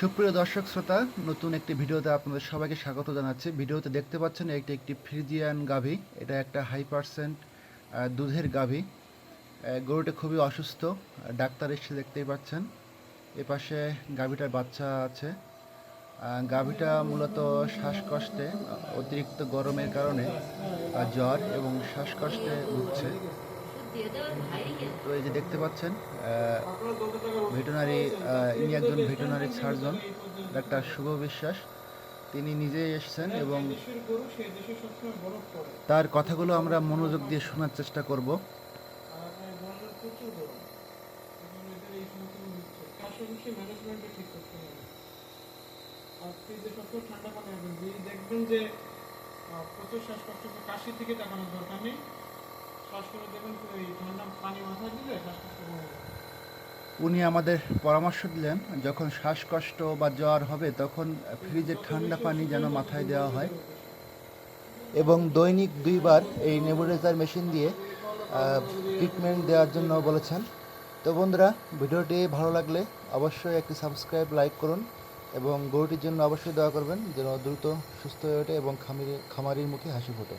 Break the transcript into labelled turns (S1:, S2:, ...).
S1: সুপ্রিয় দর্শক শ্রোতা, নতুন একটি ভিডিওতে আপনাদের সবাইকে স্বাগত জানাচ্ছি। ভিডিওতে দেখতে পাচ্ছেন এটি একটি ফ্রিজিয়ান গাভী, এটা একটা হাই পার্সেন্ট দুধের গাভী। গরুটা খুবই অসুস্থ ডাক্তার এসে দেখতেই পাচ্ছেন। এ পাশে গাভীটার বাচ্চা আছে। গাভীটা মূলত শ্বাসকষ্টে অতিরিক্ত গরমের কারণে জ্বর এবং শ্বাসকষ্টে ভুগছে। তো এই যে দেখতে পাচ্ছেন ভেটেনারি ইনি একজন ভেটেনারি সার্জন, ডাক্তার শুভ বিশ্বাস। তিনি নিজেই এসেছেন এবং তার কথাগুলো আমরা মনোযোগ দিয়ে শোনার চেষ্টা করব।
S2: ঠান্ডা পানি দেখবেন যে প্রচুর শ্বাসকষ্ট কাশি থেকে তাকানোর দরকার নেই।
S1: উনি আমাদের পরামর্শ দিলেন যখন শ্বাসকষ্ট বা জ্বর হবে তখন ফ্রিজের ঠান্ডা পানি যেন মাথায় দেওয়া হয়। এবং দৈনিক দুইবার এই নেবুলাইজার মেশিন দিয়ে ট্রিটমেন্ট দেওয়ার জন্য বলেছেন। তো বন্ধুরা ভিডিওটি ভালো লাগলে অবশ্যই একটি সাবস্ক্রাইব লাইক করুন এবং গরুটির জন্য অবশ্যই দোয়া করবেন যেন দ্রুত সুস্থ হয়ে ওঠে এবং খামারি খামারির মুখে হাসি ফোটে।